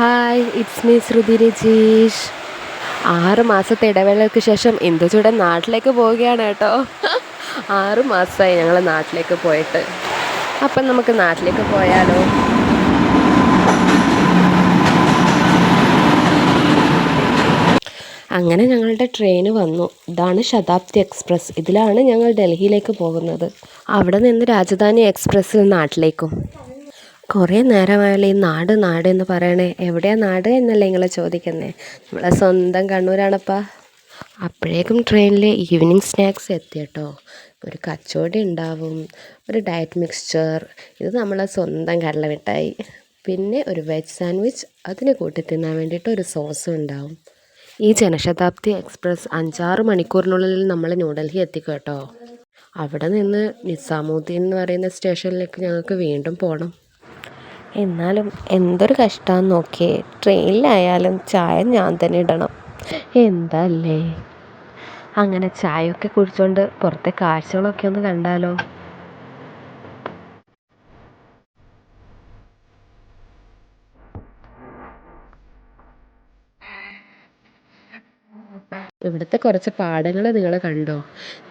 Hi it's me Shruti Rajeesh ആറ് മാസത്തെ ഇടവേളയ്ക്ക് ശേഷം ഇന്ദുചൂടൻ നാട്ടിലേക്ക് പോവുകയാണ് കേട്ടോ. ആറ് മാസമായി ഞങ്ങൾ നാട്ടിലേക്ക് പോയിട്ട്. അപ്പം നമുക്ക് നാട്ടിലേക്ക് പോയാലോ? അങ്ങനെ ഞങ്ങളുടെ ട്രെയിന് വന്നു. ഇതാണ് ശതാബ്ദി എക്സ്പ്രസ്. ഇതിലാണ് ഞങ്ങൾ ഡൽഹിയിലേക്ക് പോകുന്നത്. അവിടെ നിന്ന് രാജധാനി എക്സ്പ്രസ്സിൽ നാട്ടിലേക്കും. കുറേ നേരമായാലും ഈ നാട് നാട് എന്ന് പറയണേ എവിടെയാ നാട്? എന്നല്ലേ നിങ്ങൾ ചോദിക്കുന്നേ. നമ്മളെ സ്വന്തം കണ്ണൂരാണപ്പാ. അപ്പോഴേക്കും ട്രെയിനിൽ ഈവനിങ് സ്നാക്സ് എത്തി കേട്ടോ ഒരു കച്ചോടി ഉണ്ടാവും ഒരു ഡയറ്റ് മിക്സ്ചർ ഇത് നമ്മളെ സ്വന്തം കടലമിഠായി പിന്നെ ഒരു വെജ് സാൻഡ്വിച്ച് അതിന് കൂട്ടി തിന്നാൻ വേണ്ടിയിട്ട് ഒരു സോസും ഉണ്ടാവും. ഈ ജനശതാബ്ദി എക്സ്പ്രസ് അഞ്ചാറ് മണിക്കൂറിനുള്ളിൽ നമ്മൾ ന്യൂഡൽഹി എത്തിക്കും കേട്ടോ. അവിടെ നിന്ന് നിസാമുദ്ദീൻ എന്ന് പറയുന്ന സ്റ്റേഷനിലേക്ക് ഞങ്ങൾക്ക് വീണ്ടും പോകണം എന്നാലും എന്തൊരു കഷ്ടമാണെന്ന് നോക്കിയേ. ട്രെയിനിലായാലും ചായ ഞാൻ തന്നെ ഇടണം. എന്തല്ലേ? അങ്ങനെ ചായയൊക്കെ കുടിച്ചുകൊണ്ട് പുറത്തെ കാഴ്ചകളൊക്കെ ഒന്ന് കണ്ടാലോ? ഇവിടുത്തെ കുറച്ച് പാടങ്ങൾ നിങ്ങൾ കണ്ടോ?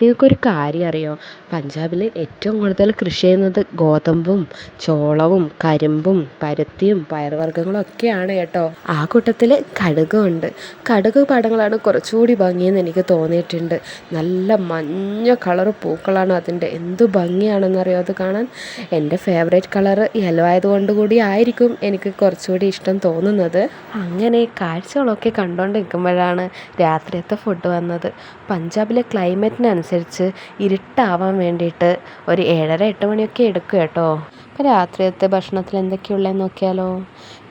നിങ്ങൾക്കൊരു കാര്യം അറിയോ? പഞ്ചാബിൽ ഏറ്റവും കൂടുതൽ കൃഷി ചെയ്യുന്നത് ഗോതമ്പും ചോളവും കരിമ്പും പരുത്തിയും പയറുവർഗങ്ങളും ഒക്കെയാണ് കേട്ടോ. ആ കൂട്ടത്തിൽ കടുകുണ്ട്. കടുക് പാടങ്ങളാണ് കുറച്ചുകൂടി ഭംഗിയെന്ന് എനിക്ക് തോന്നിയിട്ടുണ്ട്. നല്ല മഞ്ഞ കളർ പൂക്കളാണ് അതിന്റെ. എന്ത് ഭംഗിയാണെന്നറിയോ അത് കാണാൻ? എന്റെ ഫേവറേറ്റ് കളർ യെല്ലോ ആയതുകൊണ്ട് കൂടി ആയിരിക്കും എനിക്ക് കുറച്ചുകൂടി ഇഷ്ടം തോന്നുന്നത്. അങ്ങനെ കാഴ്ചകളൊക്കെ കണ്ടുകൊണ്ട് നിൽക്കുമ്പോഴാണ് രാത്രിയത്തെ ഫുഡ് വന്നത്. പഞ്ചാബിലെ ക്ലൈമറ്റിനനുസരിച്ച് ഇരുട്ടാവാൻ വേണ്ടിയിട്ട് ഒരു ഏഴര എട്ട് മണിയൊക്കെ എടുക്കും കേട്ടോ. അപ്പോൾ രാത്രിയത്തെ ഭക്ഷണത്തിൽ എന്തൊക്കെയുള്ളതെന്ന് നോക്കിയാലോ?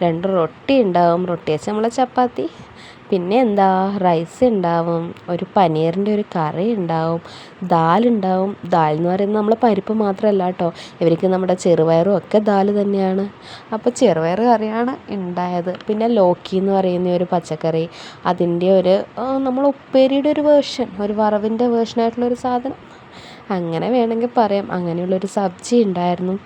രണ്ട് റൊട്ടി ഉണ്ടാവും. റൊട്ടി വെച്ച് നമ്മളെ ചപ്പാത്തി. പിന്നെ എന്താ റൈസ് ഉണ്ടാവും ഒരു പനീറിന്റെ ഒരു കറി ഉണ്ടാവും ദാൽ ഉണ്ടാവും ദാൽ എന്ന് പറയുന്നത് നമ്മൾ പരിപ്പ് മാത്രമല്ല കേട്ടോ ഇവർക്ക് നമ്മുടെ ചെറുപയറും ഒക്കെ ദാൽ തന്നെയാണ്. അപ്പോൾ ചെറുപയർ കറിയാണ് ഉണ്ടായത് പിന്നെ ലോക്കി എന്ന് പറയുന്ന ഒരു പച്ചക്കറി അതിന്റെ ഒരു നമ്മൾ ഉപ്പേരിയുടെ ഒരു വേർഷൻ ഒരു വറവിന്റെ വേർഷനായിട്ടുള്ളൊരു സാധനം. അങ്ങനെ വേണമെങ്കിൽ പറയാം. അങ്ങനെയുള്ളൊരു സബ്ജി ഉണ്ടായിരുന്നു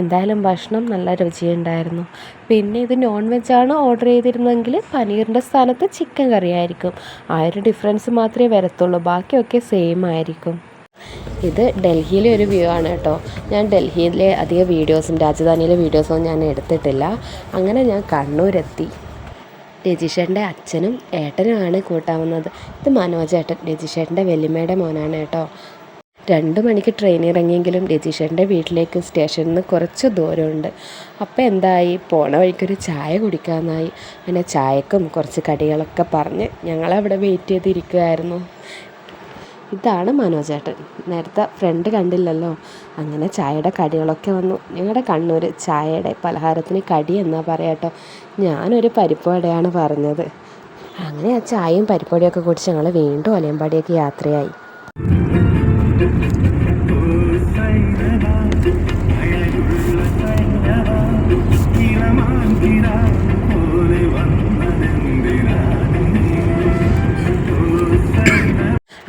എന്തായാലും ഭക്ഷണം നല്ല രുചിയുണ്ടായിരുന്നു. പിന്നെ ഇത് നോൺ വെജാണ് ഓർഡർ ചെയ്തിരുന്നെങ്കിൽ പനീറിന്റെ സ്ഥാനത്ത് ചിക്കൻ കറി ആയിരിക്കും. ആ ഒരു ഡിഫറൻസ് മാത്രമേ വരത്തുള്ളൂ. ബാക്കിയൊക്കെ സെയിം ആയിരിക്കും. ഇത് ഡൽഹിയിലെ ഒരു വ്യൂ ആണ് കേട്ടോ. ഞാൻ ഡൽഹിയിലെ അധിക വീഡിയോസും രാജധാനിയിലെ വീഡിയോസും ഞാൻ എടുത്തിട്ടില്ല. അങ്ങനെ ഞാൻ കണ്ണൂരെത്തി. രജിഷേട്ടന്റെ അച്ഛനും ഏട്ടനുമാണ് കൂട്ടാവുന്നത്. ഇത് മനോജേട്ടൻ രജിഷേട്ടന്റെ വല്യമ്മയുടെ മോനാണ് കേട്ടോ. രണ്ട് മണിക്ക് ട്രെയിൻ ഇറങ്ങിയെങ്കിലും രജീഷന്റെ വീട്ടിലേക്ക് സ്റ്റേഷനിൽ നിന്ന് കുറച്ച് ദൂരമുണ്ട്. അപ്പോൾ എന്തായി? പോണ വഴിക്കൊരു ചായ കുടിക്കാമെന്നായി പിന്നെ ചായക്കും കുറച്ച് കടികളൊക്കെ പറഞ്ഞ് ഞങ്ങളവിടെ വെയിറ്റ് ചെയ്തിരിക്കുമായിരുന്നു ഇതാണ് മനോജേട്ടൻ. നേരത്തെ ഫ്രണ്ട് കണ്ടില്ലല്ലോ. അങ്ങനെ ചായയുടെ കടികളൊക്കെ വന്നു. ഞങ്ങളുടെ കണ്ണൂർ ചായയുടെ പലഹാരത്തിന് കടി എന്നാ പറയാട്ടോ ഞാനൊരു പരിപ്പ് വടയാണ് പറഞ്ഞത്. അങ്ങനെ ആ ചായയും പരിപ്പടിയൊക്കെ കുടിച്ച് ഞങ്ങൾ വീണ്ടും ഒലയമ്പാടിയൊക്കെ യാത്രയായി.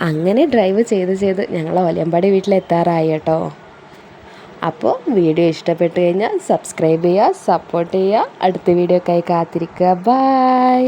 അങ്ങനെ ഡ്രൈവ് ചെയ്ത് ചെയ്ത് ഞങ്ങൾ ഒലയമ്പാടി വീട്ടിലെത്താറായി കേട്ടോ. അപ്പോൾ വീഡിയോ ഇഷ്ടപ്പെട്ട് കഴിഞ്ഞാൽ സബ്സ്ക്രൈബ് ചെയ്യുക സപ്പോർട്ട് ചെയ്യുക. അടുത്ത വീഡിയോക്കായി കാത്തിരിക്കുക. ബായ്